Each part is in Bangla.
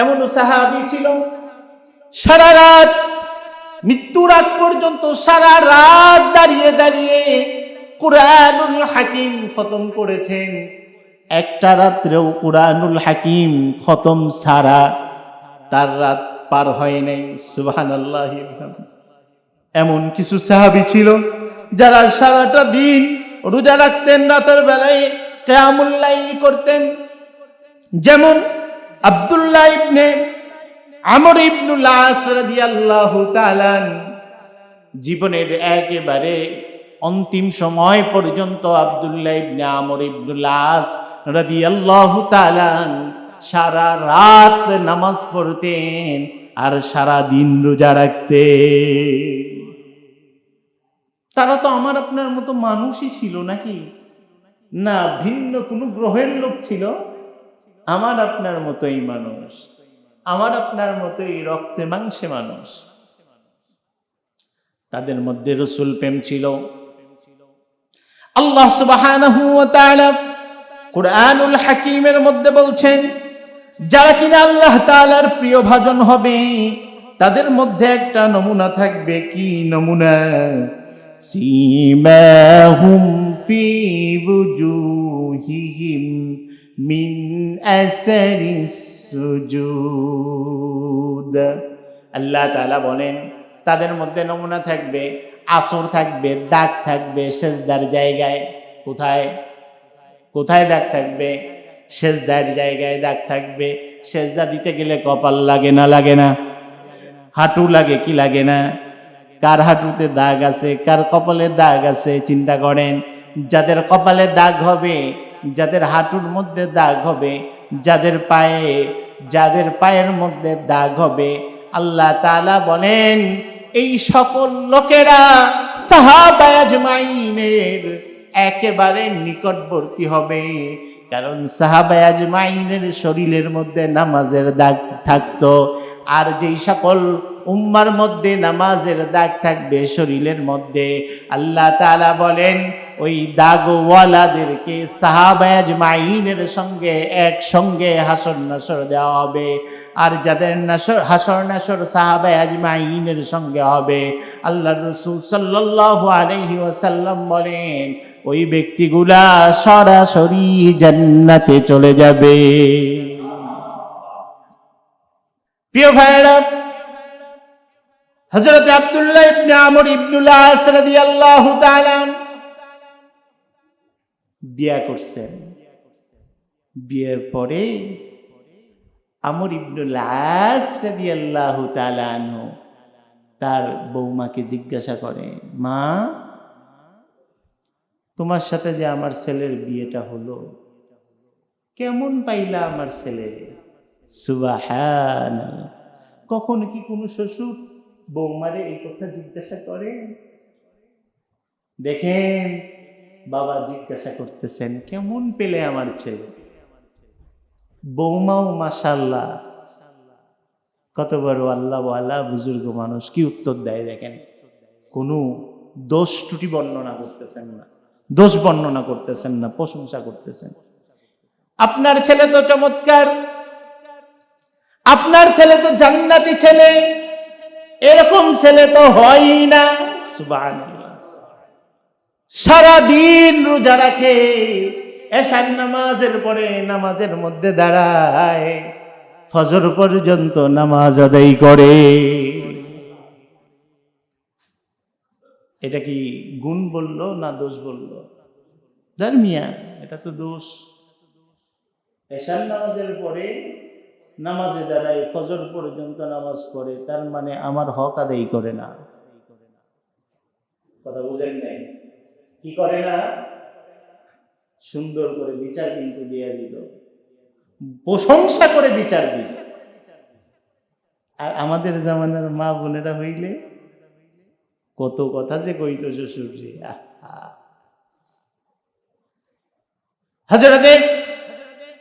এমন সাহাবি ছিল। সারা রাত, মৃত্যুর আগ পর্যন্ত সারা রাত দাঁড়িয়ে দাঁড়িয়ে কুরআনুল হাকিম খতম করেছেন। একটা রাত্রেও কুরআনুল হাকিম খতম সারা তার রাত পার হয় নাই সুবাহান এমন কিছু সাহাবি ছিল যারা সারাটা দিন রোজা রাখতেন, রাতের বেলায় কেয়ামুল্লাইল করতেন। যেমন আব্দুল্লাহ ইবনে আমর ইবনুল আস রাদিয়াল্লাহু তাআলা জীবনের একেবারে অন্তিম সময় পর্যন্ত আব্দুল্লাহ ইবনে আমর ইবনুল আস রাদিয়াল্লাহু তাআলা সারা রাত নামাজ পড়তেন আর সারা দিন রোজা রাখতেন। তারা তো আমার আপনার মতো মানুষই ছিল নাকি? না, ভিন্ন কোনো গ্রহের লোক ছিল? আমার আপনার মতোই মানুষ। আমার আপনার মতোই রক্তে মাংসে মানুষ। তাদের মধ্যে রসুল প্রেম ছিল। আল্লাহ সুবাহ কুরআনুল হাকিমের মধ্যে বলছেন, যারা কিনা আল্লাহ তালার প্রিয় ভাজন হবে, তাদের মধ্যে একটা নমুনা থাকবে কি নমুনা? সিমাহুম ফি বুজুহিম من أثر السجود আল্লাহ তাআলা বলেন তাদের মধ্যে নমুনা থাকবে আসর থাকবে দাগ থাকবে সেজদার জায়গায় কোথায় কোথায় দাগ থাকবে সেজদার জায়গায় দাগ থাকবে সেজদা দিতে গেলে কপাল লাগে না লাগে না হাঁটু লাগে কি লাগে না কার হাঁটুতে দাগ আছে কার কপালে দাগ আছে চিন্তা করেন যাদের কপালে দাগ হবে যাদের হাঁটুর মধ্যে দাগ হবে, যাদের পায়ে, যাদের পায়ের মধ্যে দাগ হবে, আল্লাহ তাআলা বলেন, এই সকল লোকেরা সাহাবায়াজমাইনের একেবারে নিকটবর্তী হবে। কারণ সাহাবায়াজমাইনের শরীরের মধ্যে নামাজের দাগ থাকতো। আর যেই সকল উম্মার মধ্যে নামাজের দাগ থাকবে শরীরের মধ্যে। আল্লাহ তাআলা বলেন, ওই দাগওয়ালাদেরকে সাহাবায়াজ মাইনের সঙ্গে একসঙ্গে হাসর নাসর দেওয়া হবে। আর যাদের নাসর, হাসর নাসর সাহাবায়াজ মাইনের সঙ্গে হবে। আল্লাহ রসুল সাল্লাল্লাহু আলাইহি ওয়াসাল্লাম বলেন, ওই ব্যক্তিগুলা সরাসরি জান্নাতে চলে যাবে। প্রিয় ভাইরা হজরত আব্দুল্লাহ ইবনে আমর ইবনুল আস রাদিয়াল্লাহু তাআলা বিয়া করছেন। বিয়ের পরে আমর ইবনুল আস রাদিয়াল্লাহু তাআলা আনহু তার বৌমাকে জিজ্ঞাসা করে, মা, তোমার সাথে যে আমার ছেলের বিয়েটা হলো, কেমন পাইলা আমার ছেলে? সুবাহান কখন কি কোনো শ্বশুর বৌমারে এই কথা জিজ্ঞাসা করে দেখেন, বাবা জিজ্ঞাসা করতেছেন, কেমন পেলে আমার ছেলে? বৌমাও মাসাল্লাহ কত বড় আল্লাহ আল্লাহ বুজুর্গ মানুষ, কি উত্তর দেয় দেখেন? কোনো দোষ ত্রুটি বর্ণনা করতেছেন না, দোষ বর্ণনা করতেছেন না, প্রশংসা করতেছেন। আপনার ছেলে তো চমৎকার, আপনার ছেলে তো জান্নাতি ছেলে। এরকম ছেলে তো হয় না, সুবহানাল্লাহ। সারা দিন রোজা রাখে, এশার নামাজের পরে নামাজের মধ্যে দাঁড়ায়, ফজর পর্যন্ত নামাজ আদায় করে। এটা কি গুণ বলল না দোষ বলল? ধর্মিয়া, এটা তো দোষ। এশার নামাজের পরে নামাজে দাঁড়ায়, ফজর পর্যন্ত নামাজ পড়ে, তার মানে আমার হক আদায় করে না। কথা বুঝেন নাই? কি করে না? সুন্দর করে বিচার কিন্তু দিয়ে দিল। প্রশংসা করে বিচার দিল। আর আমাদের জামানার মা বোনেরা হইলে কত কথা যে কইত শ্বশুরজি হাজরাতে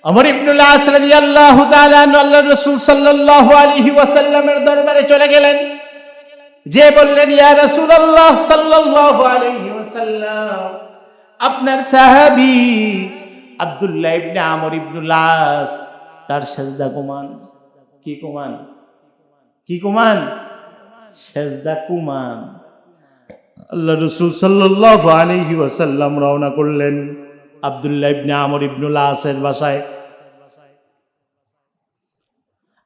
অমর ইবনুল আস রাদিয়াল্লাহু তাআলা আল্লাহ রাসূল সাল্লাল্লাহু আলাইহি ওয়াসাল্লামের দরবারে চলে গেলেন। যে বললেন, ইয়া রাসূলুল্লাহ সাল্লাল্লাহু আলাইহি ওয়াসাল্লাম, আপনার সাহাবী আব্দুল্লাহ ইবনে আমর ইবনুল আস, তার সেজদা কমান কি কুমান কি কুমান সেজদা কুমান আল্লাহ রসুল সাল্লাহ আলহি ওয়াসাল্লাম রওনা করলেন আবদুল্লাহ ইবনে আমর ইবনুল আসের বাসায়।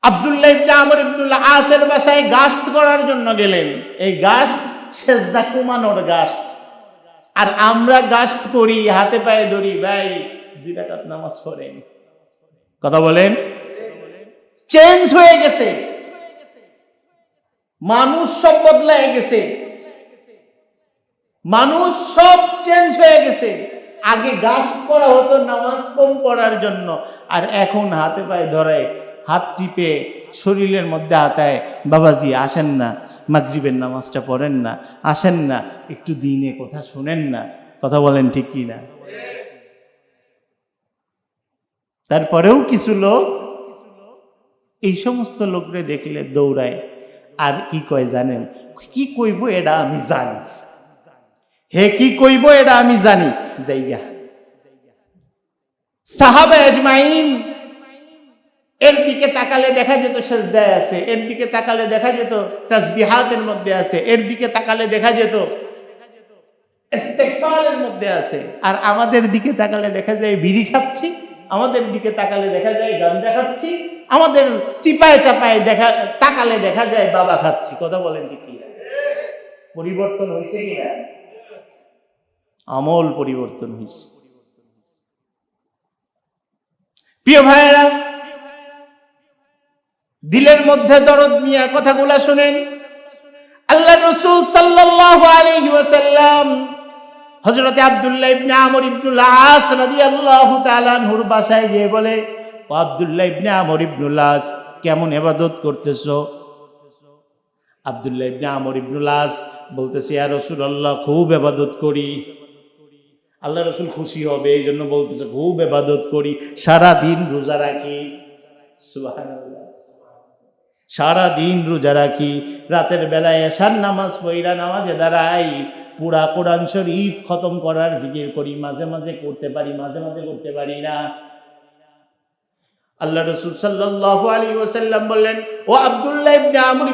আবদুল্লাহ ইবনে বাসায় গাস্ত করার জন্য গেলেন। এই গাস্ত সেজদা কুমানোর গাস্ত। আর আমরা গাস্ত করি, হাতে পায়ে ধরি, ভাই, দুই নামাজ পড়েন। কথা বলেন? চেঞ্জ হয়ে গেছে। মানুষ সব বদলায় গেছে। মানুষ সব চেঞ্জ হয়ে গেছে। আগে গাছ করা হতো নামাজ কম পড়ার জন্য। আর এখন হাতে পায়ে ধরায়। হাত টিপে শরীরের মধ্যে আতায়, বাবাজি আসেন না, মাগরিবের নামাজটা পড়েন না, আসেন না, একটু দিনে কথা শুনেন না, কথা বলেন ঠিক কি না? তারপরেও কিছু লোক, এই সমস্ত লোকরে দেখলে দৌড়ায়, আর কি কয় জানেন? কি কইব এটা আমি জানি। হে কি কইব এটা আমি জানি। জায়গা। সাহাবা আজমাইন এর দিকে তাকালে দেখা যেত সেজদায় আছে, এর দিকে তাকালে দেখা যেত তাসবিহাতের মধ্যে আছে, এর দিকে তাকালে দেখা যেত ইস্তেগফারের মধ্যে আছে। আর আমাদের দিকে তাকালে দেখা যায় বিড়ি খাচ্ছি, আমাদের দিকে তাকালে দেখা যায় গাঞ্জা খাচ্ছি, আমাদের চিপায় চাপায় দেখা, তাকালে দেখা যায় বাবা খাচ্ছি। কথা বলেন কি পরিবর্তন হয়েছে কি না আমল পরিবর্তন হয়েছে। প্রিয় ভাইয়েরা দিলের মধ্যে দরদ নিয়ে কথাগুলা শুনেন। আল্লাহ রসুল সাল্লাল্লাহু আলাইহি ওয়াসাল্লাম হযরতে আব্দুল্লাহ ইবনে আমর ইবনুল আস রাদিয়াল্লাহু তাআলা আনহুর বাসায় গিয়ে বলে, ও আব্দুল্লাহ ইবনে আমর ইবনুল আস, কেমন ইবাদত করতেছো? আব্দুল্লাহ ইবনে আমর ইবনুল আস বলতেছে, ইয়া রাসূলুল্লাহ, খুব ইবাদত করি। আল্লাহ রসুল খুশি হবে এই জন্য বলতেছে, খুব এবাদত করি সারা দিন রোজা রাখি। সুবহানাল্লাহ। সারা দিন রোজা রাখি। রাতের বেলায় এসার নামাজ পইরা নামাজে দাঁড়াই। পুরা কোরআন শরীফ খতম করার ফিকির করি। মাঝে মাঝে করতে পারি, মাঝে মাঝে করতে পারি না। আল্লাহ রসুল সাল্লাল্লাহু আলাইহি ওয়াসাল্লাম বললেন, ও আব্দুল্লাহ ইবনে আমর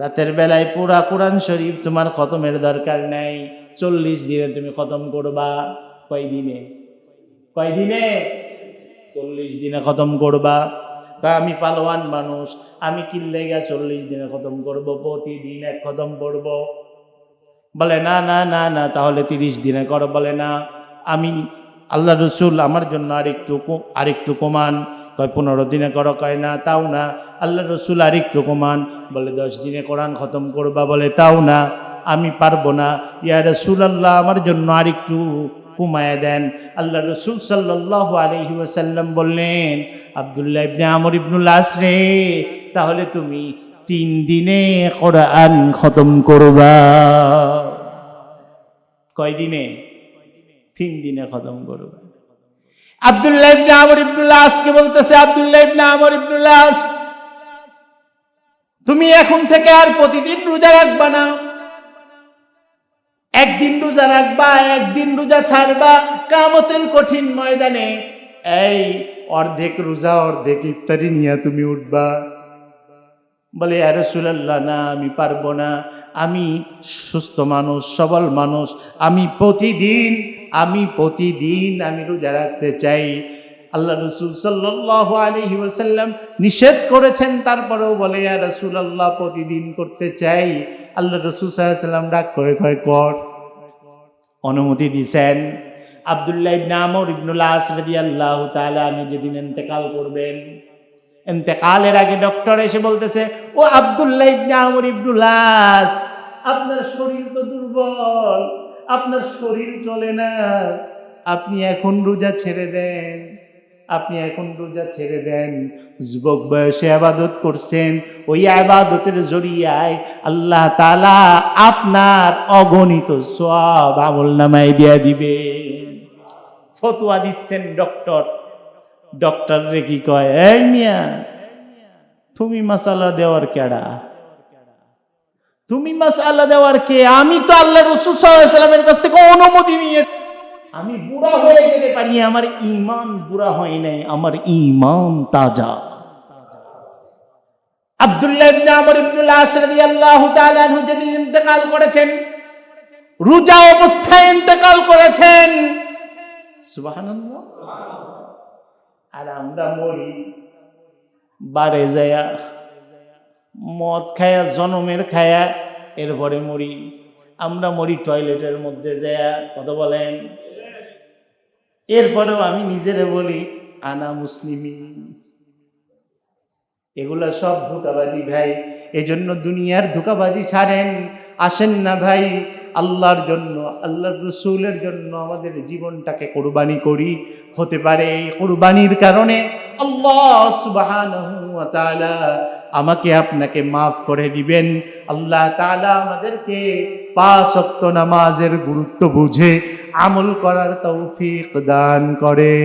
রাতের বেলায় পুরা কোরআন শরীফ তোমার খতমের দরকার নেই। চল্লিশ দিনে তুমি খতম করবা। কয় দিনে কয় দিনে চল্লিশ দিনে খতম করবা। তা আমি পালোয়ান মানুষ, আমি কিনলে গা চল্লিশ দিনে খতম করব, প্রতিদিন এক খতম করব। বলে, না না না না, তাহলে তিরিশ দিনে করো। বলে, না, আমি আল্লাহ রসুল আমার জন্য আরেকটু আরেকটু কমান। কয়, পনেরো দিনে করো। কয়, না, তাও না, আল্লাহ রসুল আরেকটু কমান। বলে, দশ দিনে কোরআন খতম করবা। বলে, তাও না, আমি পারব না। ইয়া রসুল আল্লাহ আমার জন্য আরেকটু কুমায় দেন। আল্লাহ রসুল সাল্লাহ আলহি ওয়াসাল্লাম বললেন, আবদুল্লাহ ইবনে আমর ইবনুল আসরে তাহলে তুমি তিন দিনে কোরআন খতম করবা। কয় দিনে? তিন দিনে খতম করবা। আব্দুল্লাহ ইবনে আমর ইবনুল্লাহ বলতেছে, আব্দুল্লাহ ইবনে আমর ইবনুল্লাহ তুমি এখন থেকে আর প্রতিদিন রোজা রাখবা না। একদিন রোজা রাখবা, একদিন রোজা ছাড়বা, কামতের কঠিন ময়দানে। এই অর্ধেক রোজা, অর্ধেক ইফতারি নিয়ে তুমি উঠবা। বলে আর রসুলাল্লাহ, না, আমি পারব না। আমি সুস্থ মানুষ, সবল মানুষ। আমি প্রতিদিন আমি প্রতিদিন আমি রোজা রাখতে চাই। আল্লাহ রসুল সাল্লাহ আলহি ওসাল্লাম নিষেধ করেছেন, তারপরেও বলে, ইয়া রসুল আল্লাহ প্রতিদিন করতে চাই। আল্লাহ রসুল সাল্লাম ডাক করে, কয়, কর। অনুমতি দিছেন। আবদুল্লাহ ইবনে আমর ইবনুল আস রাদিয়াল্লাহু তালা আনহু যেদিন ইন্তেকাল করবেন, ইন্তেকালের আগে ডক্টর এসে বলতেছে, ও আবদুল্লাহ ইবনে আমর ইবনুল আস আপনার শরীর তো দুর্বল, আপনার শরীর চলে না, আপনি এখন রোজা ছেড়ে দেন। আপনি এখন রোজা ছেড়ে দেন। যুবক বয়সে আবাদত করছেন। ওই আবাদতের জরিয়ায় আল্লাহ তালা আপনার অগণিত সব আমল নামায় দিয়া দিবে। ফতুয়া দিচ্ছেন ডক্টর। ডক্টর রে কি কয়, এই মিয়া, তুমি মাসালা দেওয়ার কেডা? তুমি মাসালা দেওয়ার কে? আমি তো আল্লাহ রসুল সাল্লামের কাছ থেকে অনুমতি নিয়ে আমি বুড়া হয়ে যেতে পারি আমার ইমান বুড়া হয় নাই, আমার ইমান তাজা। ইন্তেকাল করেছেন, রোজা অবস্থায় ইন্তেকাল করেছেন। আর আমরা মরি, বারে মদ খায়া, জনমের খায়া, এরপরে মরি। আমরা মরি টয়লেটের মধ্যে যায়া, কথা বলেন। এরপরেও আমি নিজেরে বলি, আনা মুসলিমি এগুলা সব ধোকাবাজি ভাই। এজন্য দুনিয়ার ধোকাবাজি ছাড়েন। আসেন না ভাই, আল্লাহর জন্য, আল্লাহর রসুলের জন্য আমাদের জীবনটাকে কোরবানি করি। হতে পারে এই কোরবানির কারণে আল্লাহ সুবহানাহু ওয়া তাআলা আমাকে আপনাকে মাফ করে দিবেন। আল্লাহ তাআলা আমাদেরকে পাঁচ ওয়াক্ত নামাজের গুরুত্ব বুঝে আমল করার তৌফিক দান করে।